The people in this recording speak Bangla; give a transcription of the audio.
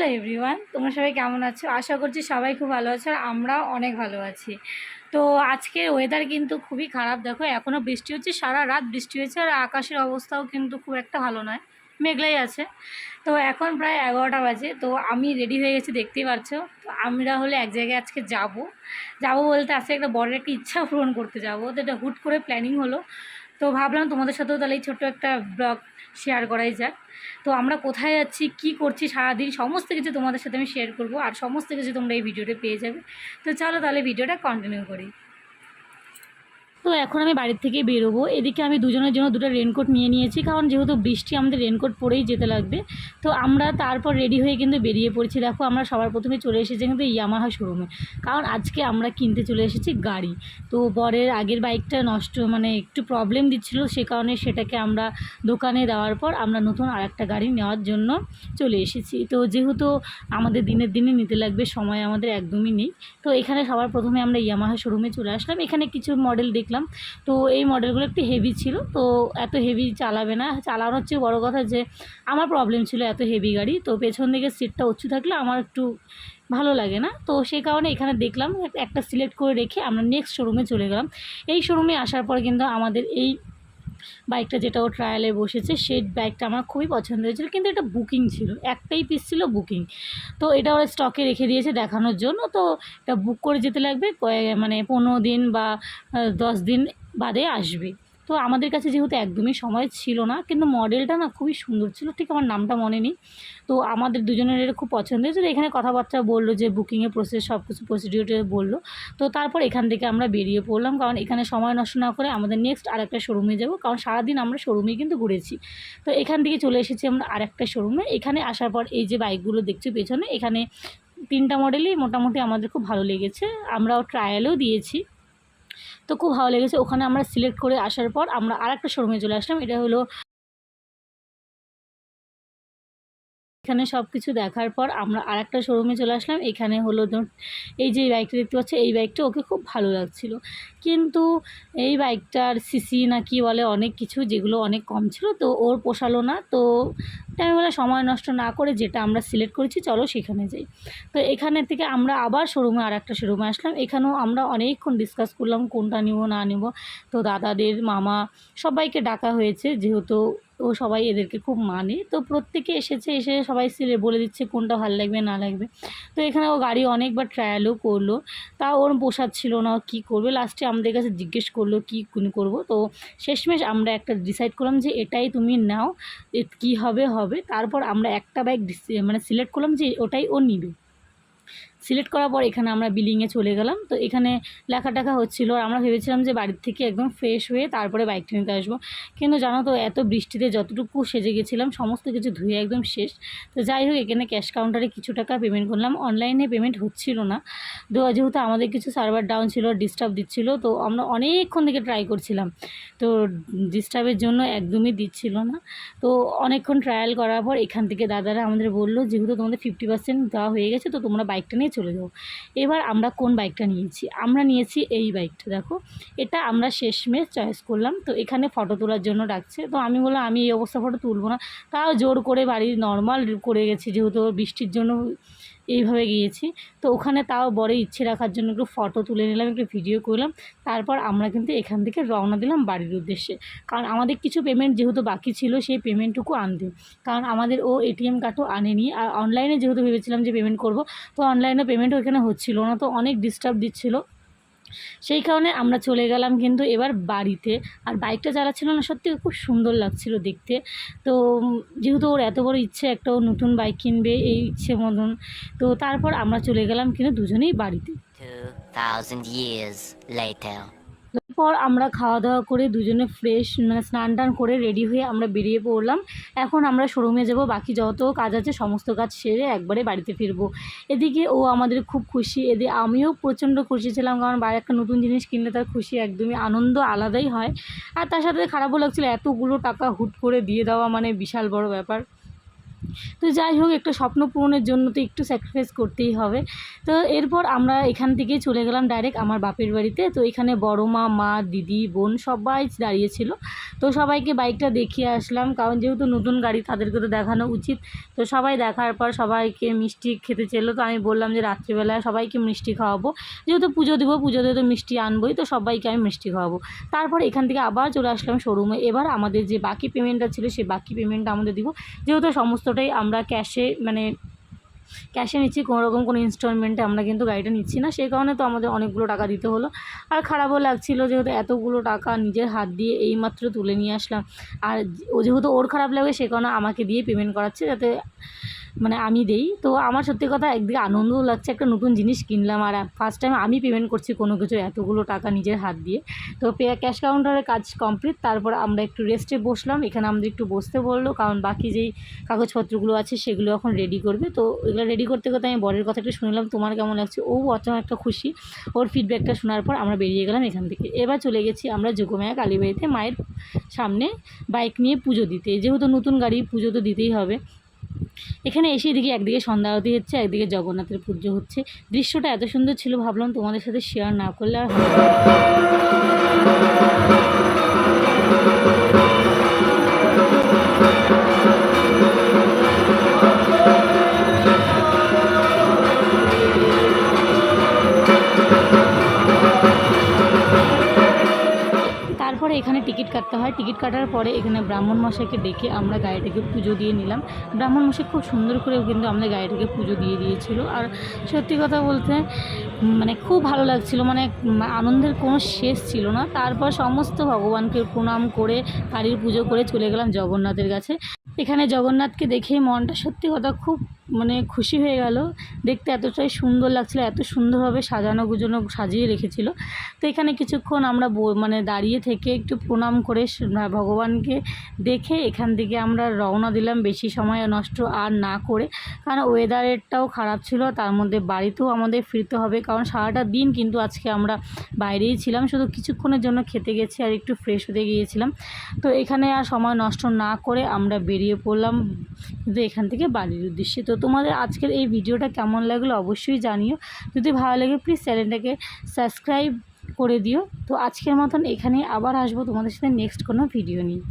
হ্যালো এভরিওয়ান, তোমরা সবাই কেমন আছো? আশা করছি সবাই খুব ভালো আছো আর আমরাও অনেক ভালো আছি। তো আজকের ওয়েদার কিন্তু খুবই খারাপ। দেখো এখনও বৃষ্টি হচ্ছে, সারা রাত বৃষ্টি হয়েছে আর আকাশের অবস্থাও কিন্তু খুব একটা ভালো নয়, মেঘলাই আছে। তো এখন প্রায় এগারোটা বাজে, তো আমি রেডি হয়ে গেছি, দেখতেই পারছ। তো আমরা হলে এক জায়গায় আজকে যাব। যাব বলতে আজকে একটা বড় একটা ইচ্ছা পূরণ করতে যাব। তো এটা হুট করে প্ল্যানিং হলো। তো ভাবলাম তোমাদের সাথেও তাহলে এই ছোট্ট একটা ব্লগ শেয়ার করাই যাক। তো আমরা কোথায় যাচ্ছি কি করছি, সারাদিন সমস্ত কিছু তোমাদের সাথে আমি শেয়ার করব, আর সমস্ত কিছু তোমরা এই ভিডিওটা পেয়ে যাবে। তো চলো তাহলে ভিডিওটা কন্টিনিউ করি। তো এখন আমি বাড়ির থেকে বেরোবো। এদিকে আমি দুজনের জন্য দুটো রেনকোট নিয়ে নিয়েছি, কারণ যেহেতু বৃষ্টি আমাদের রেনকোট পরেই যেতে লাগবে। তো আমরা তারপর রেডি হয়ে কিন্তু বেরিয়ে পড়ছি। দেখো, আমরা সবার প্রথমে চলে এসেছি কিন্তু ইয়ামাহা শোরুমে কারণ আজকে আমরা কিনতে চলে এসেছি গাড়ি। তো বরের আগের বাইকটা নষ্ট মানে একটু প্রবলেম দিচ্ছিল, সে কারণে সেটাকে আমরা দোকানে দেওয়ার পর আমরা নতুন আর একটা গাড়ি নেওয়ার জন্য চলে এসেছি। তো যেহেতু আমাদের দিনের দিনে নিতে লাগবে, সময় আমাদের একদমই নেই। তো এখানে সবার প্রথমে আমরা ইয়ামাহা শোরুমে চলে আসলাম। এখানে কিছু মডেল দেখলাম। তো এই মডেলগুলো একটু হেভি ছিল, তো এত হেভি চালাবে না। চালানোর চেয়ে বড়ো কথা যে, আমার প্রবলেম ছিল এত হেভি গাড়ি, তো পেছন দিকে সিটটা উঁচু থাকলে আমার একটু ভালো লাগে না। তো সেই কারণে এখানে দেখলাম, একটা সিলেক্ট করে রেখে আমরা নেক্সট শোরুমে চলে গেলাম। এই শোরুমে আসার পর কিন্তু আমাদের এই বাইকটা যেটা ও ট্রায়ালে বসেছে, সেই বাইকটা আমার খুবই পছন্দ হয়েছিল, কিন্তু এটা বুকিং ছিল, একটাই পিস ছিল বুকিং তো এটা ওরা স্টকে রেখে দিয়েছে দেখানোর জন্য, তো এটা বুক করে যেতে লাগবে মানে পনেরো দিন বা দশ দিন বাদে আসবে। তো আমাদের কাছে যেহেতু একদমই সময় ছিল না, কিন্তু মডেলটা না খুবই সুন্দর ছিল, ঠিক আমার নামটা মনে নেই। তো আমাদের দুজনের এটা খুব পছন্দ হয়েছিল, এখানে কথাবার্তা বলল যে বুকিংয়ের প্রসেস সব কিছু প্রসিডিউরে বলল। তো তারপর এখান থেকে আমরা বেরিয়ে পড়লাম, কারণ এখানে সময় নষ্ট না করে আমাদের নেক্সট আরেকটা শোরুমে যাব, কারণ সারাদিন আমরা শোরুমেই কিন্তু ঘুরেছি। তো এখান থেকে চলে এসেছি আমরা আরেকটা শোরুমে এখানে আসার পর এই যে বাইকগুলো দেখছি পেছনে, এখানে তিনটা মডেলই মোটামুটি আমাদের খুব ভালো লেগেছে, আমরাও ট্রায়ালও দিয়েছি। তো খুব ভালো লেগেছে। ওখানে আমরা সিলেক্ট করে আসার পর আমরা আরেকটা শোরুমে চলে আসলাম। এটা হলো এখানে সব কিছু দেখার পর আমরা আরেকটা শোরুমে চলে আসলাম। এখানে হলো এই যে বাইকটা দেখতে পাচ্ছ, এই বাইকটা ওকে খুব ভালো লাগছিল। কিন্তু এই বাইকটার সিসি না কি বলে অনেক কিছু যেগুলো অনেক কম ছিল, তো ওর পোষালো না। তো আমি বলে সময় নষ্ট না করে যেটা আমরা সিলেক্ট করেছি, চলো সেখানে যাই। তো এখানে থেকে আমরা আবার শোরুমে আর একটা শোরুমে আসলাম। এখানেও আমরা অনেকক্ষণ ডিসকাস করলাম, কোনটা নিব, না নিব। তো দাদাদের মামা সবাইকে ডাকা হয়েছে, যেহেতু ও সবাই এদেরকে খুব মানে। তো প্রত্যেকে এসেছে, এসে সবাই সিলে বলে দিচ্ছে কোনটা ভালো লাগবে, না লাগবে। তো এখানে ও গাড়ি অনেকবার ট্রায়ালও করল। তা ওর পোষাচ্ছিল না, ও কী করবে? লাস্টে আমাদের কাছে জিজ্ঞেস করল, কী করব? তো শেষমেশ আমরা একটা ডিসাইড করলাম যে এটাই তুমি নাও কী হবে হবে তারপর আমরা একটা বাইক মানে সিলেক্ট করলাম যে ওটাই ও নিবে। সিলেক্ট করার পর এখানে আমরা বিলিংয়ে চলে গেলাম। তো এখানে লেখা টাকা হচ্ছিল আর আমরা ভেবেছিলাম যে বাড়ির থেকে একদম ফ্রেশ হয়ে তারপরে বাইকটা নিতে আসব। কিন্তু জানো তো, এত বৃষ্টিতে যতটুকু সেজে গেছিলাম, সমস্ত কিছু ধুয়ে একদম শেষ। তো যাই হোক, এখানে ক্যাশ কাউন্টারে কিছু টাকা পেমেন্ট করলাম। অনলাইনে পেমেন্ট হচ্ছিল না। তো যেহেতু আমাদের কিছু সার্ভার ডাউন ছিল ডিস্টার্ব দিচ্ছিল, তো আমরা অনেকক্ষণ থেকে ট্রাই করছিলাম। তো ডিস্টার্বের জন্য একদমই দিচ্ছিল না। তো অনেকক্ষণ ট্রায়াল করার পর এখান থেকে দাদারা আমাদের বলল, যেহেতু তোমাদের ফিফটি পার্সেন্ট দেওয়া হয়ে গেছে, তো তোমরা বাইকটা নিয়ে চলে যাব। এবার আমরা কোন বাইকটা নিয়েছি? আমরা নিয়েছি এই বাইকটা দেখো। এটা আমরা শেষমেশ চয়েস করলাম। তো এখানে ফটো তোলার জন্য ডাকছে। তো আমি বললাম, আমি এই অবস্থা ফটো তুলবো না। তাও জোর করে বাড়ির নর্মাল করে গেছি, যেহেতু বৃষ্টির জন্য এইভাবে গিয়েছি। তো ওখানে তাও বড় ইচ্ছে রাখার জন্য একটু ফটো তুলে নিলাম, একটু ভিডিও করলাম। তারপর আমরা কিন্তু এখান থেকে রওনা দিলাম বাড়ির উদ্দেশ্যে। কারণ আমাদের কিছু পেমেন্ট যেহেতু বাকি ছিল, সেই পেমেন্টটুকু আনতে। কারণ আমাদের ও এটিএম কার্ডও আনেনি। আর অনলাইনে যেহেতু ভেবেছিলাম যে পেমেন্ট করব, তো অনলাইনে পেমেন্টও এখানে হচ্ছিল না। তো অনেক ডিস্টার্ব দিচ্ছিল। সেই কারণে আমরা চলে গেলাম কিন্তু এবার বাড়িতে। আর বাইকটা চালাচ্ছিল না সত্যি খুব সুন্দর লাগছিল দেখতে। তো যেহেতু ওর এত বড় ইচ্ছে একটা নতুন বাইক কিনবে এই ইচ্ছে মতন তো তারপর আমরা চলে গেলাম কিন্তু দুজনেই বাড়িতে। 2,000 years later. তারপর আমরা খাওয়া দাওয়া করে দুজনে ফ্রেশ মানে স্নান টান করে রেডি হয়ে আমরা বেরিয়ে পড়লাম। এখন আমরা শোরুমে যাব, বাকি যত কাজ আছে সমস্ত কাজ সেরে একবারে বাড়িতে ফিরবো। এদিকে ও আমাদের খুব খুশি এদিকে আমিও প্রচণ্ড খুশি ছিলাম, কারণ বাইরে একটা নতুন জিনিস কিনলে তার খুশি একদমই, আনন্দ আলাদাই হয়। আর তার সাথে খারাপও লাগছিল, এতগুলো টাকা হুট করে দিয়ে দেওয়া মানে বিশাল বড় ব্যাপার। তো যাই হোক, একটা স্বপ্ন পূরণের জন্য তো একটু স্যাক্রিফাইস করতেই হবে। তো এরপর আমরা এখান থেকে চলে গেলাম ডাইরেক্ট আমার বাপের বাড়িতে। তো এখানে বড় মা মা, দিদি, বোন সবাই দাঁড়িয়েছিল তো সবাইকে বাইকটা দেখিয়ে আসলাম, কারণ যেহেতু নতুন গাড়ি তাদেরকে তো দেখানো উচিত। তো সবাই দেখার পর সবাইকে মিষ্টি খেতে চেলো। তো আমি বললাম যে রাত্রিবেলায় সবাইকে মিষ্টি খাওয়াবো। যেহেতু পুজো দেবো পুজোতে তো মিষ্টি আনবোই, তো সবাইকে আমি মিষ্টি খাওয়াবো। তারপর এখান থেকে আবার চলে আসলাম শোরুমে এবার আমাদের যে বাকি পেমেন্টটা ছিল, সেই বাকি পেমেন্টটা আমাদের দিব। যেহেতু সমস্তটাই আমরা ক্যাশে মানে ক্যাশে নিচ্ছি কোনোরকম কোনো ইনস্টলমেন্টে আমরা কিন্তু গাড়িটা নিচ্ছি না। সেই কারণে তো আমাদের অনেকগুলো টাকা দিতে হলো। আর খারাপও লাগছিল যেহেতু এতগুলো টাকা নিজের হাত দিয়ে এইমাত্র তুলে নিয়ে আসলাম। আর ও যেহেতু ওর খারাপ লাগে, সে কারণে আমাকে দিয়ে পেমেন্ট করাচ্ছে যাতে মানে আমি দেই। তো আমার সত্যি কথা একদিকে আনন্দও লাগছে, একটা নতুন জিনিস কিনলাম আর ফার্স্ট টাইম আমি পেমেন্ট করছি কোনো কিছু এতগুলো টাকা নিজের হাত দিয়ে। তো ক্যাশ কাউন্টারের কাজ কমপ্লিট তারপর আমরা একটু রেস্টে বসলাম, এখানে আমাদের একটু বসতে বলল, কারণ বাকি যেই কাগজপত্রগুলো আছে সেগুলো এখন রেডি করবে। তো এগুলো রেডি করতে করতে আমি বরের কথা একটু শুনলাম, তোমার কেমন লাগছে? ও অচেনা একটা খুশি, ওর ফিডব্যাকটা শোনার পর আমরা বেরিয়ে গেলাম এখান থেকে। এবার চলে গেছি আমরা যোগমায়া কালীবাড়িতে মায়ের সামনে বাইক নিয়ে পুজো দিতে। যেহেতু নতুন গাড়ি পুজো তো দিতেই হবে। এখানে এসে এদিকে একদিকে সন্ধ্যা আরতি হচ্ছে, একদিকে জগন্নাথের পুজো হচ্ছে। দৃশ্যটা এত সুন্দর ছিল, ভাবলাম তোমাদের সাথে শেয়ার না করলে আর কাটতে হয়। টিকিট কাটার পরে এখানে ব্রাহ্মণ মশাইকে ডেকে আমরা গাড়িটাকে পুজো দিয়ে নিলাম। ব্রাহ্মণ মশাই খুব সুন্দর করে কিন্তু আমাদের গাড়িটাকে পুজো দিয়ে দিয়েছিল। আর সত্যি কথা বলতে মানে খুব ভালো লাগছিল। মানে আনন্দের কোনো শেষ ছিল না। তারপর সমস্ত ভগবানকে প্রণাম করে কালীর পুজো করে চলে গেলাম জগন্নাথের কাছে। এখানে জগন্নাথকে দেখে মনটা সত্যি কথা খুব মানে খুশি হয়ে গেল। দেখতে এতটাই সুন্দর লাগছিল, এত সুন্দরভাবে সাজানো গুজনো সাজিয়ে রেখেছিল। তো এখানে কিছুক্ষণ আমরা মানে দাঁড়িয়ে থেকে একটু প্রণাম করে ভগবানকে দেখে এখান থেকে আমরা রওনা দিলাম। বেশি সময় নষ্ট আর না করে। কারণ ওয়েদারেরটাও খারাপ ছিল, তার মধ্যে বাড়িতেও আমাদের ফিরতে হবে। কারণ সারাটা দিন কিন্তু আজকে আমরা বাইরেই ছিলাম। শুধু কিছুক্ষণের জন্য খেতে গেছি আর একটু ফ্রেশ হতে গিয়েছিলাম। তো এখানে আর সময় নষ্ট না করে আমরা বেরিয়ে পড়লাম। কিন্তু এখান থেকে বাড়ির উদ্দেশ্যে। তো তোমাদের আজকের এই ভিডিওটা কেমন লাগল অবশ্যই জানিও। যদি ভালো লাগে প্লিজ চ্যানেলটাকে সাবস্ক্রাইব করে দিও। তো আজকের মতন এখানে আবার আসব তোমাদের সাথে নেক্সট কোনো ভিডিও নিয়ে।